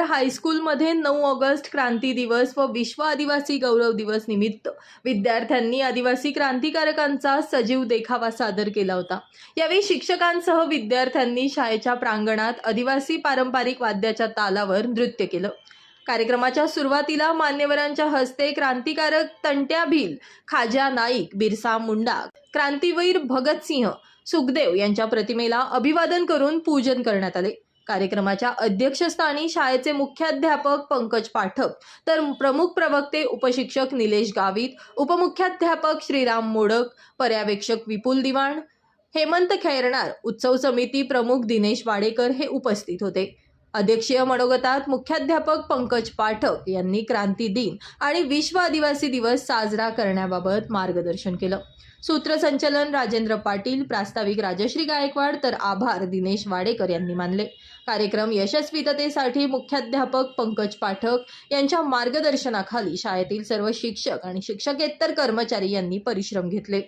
हायस्कूलमध्ये नऊ ऑगस्ट क्रांती दिवस व विश्व आदिवासी गौरव दिवस निमित्त विद्यार्थ्यांनी आदिवासी क्रांतिकारकांचा सजीव देखावा सादर केला होता. यावेळी शिक्षकांसह विद्यार्थ्यांनी शाळेच्या प्रांगणात आदिवासी पारंपरिक वाद्याच्या तालावर नृत्य केलं. कार्यक्रमाच्या सुरुवातीला मान्यवरांच्या हस्ते क्रांतिकारक तंट्या भिल खाजा नाईक बिरसा मुंडा क्रांतीवीर भगतसिंह सुखदेव यांच्या प्रतिमेला अभिवादन करून पूजन करण्यात आले. कार्यक्रमाच्या अध्यक्षस्थानी शाळेचे मुख्याध्यापक पंकज पाठक तर प्रमुख प्रवक्ते उपशिक्षक निलेश गावित उपमुख्याध्यापक श्रीराम मोडक पर्यवेक्षक विपुल दिवाण हेमंत खैरणार उत्सव समिती प्रमुख दिनेश वाडेकर हे उपस्थित होते. अध्यक्षीय मनोगतात मुख्याध्यापक पंकज पाठक यांनी क्रांती दिन आणि विश्व आदिवासी दिवस साजरा करण्याबाबत मार्गदर्शन केलं. सूत्रसंचलन राजेंद्र पाटील प्रास्ताविक राजश्री गायकवाड तर आभार दिनेश वाडेकर यांनी मानले. कार्यक्रम यशस्वीततेसाठी मुख्याध्यापक पंकज पाठक यांच्या मार्गदर्शनाखाली शाळेतील सर्व शिक्षक आणि शिक्षकेतर कर्मचारी यांनी परिश्रम घेतले.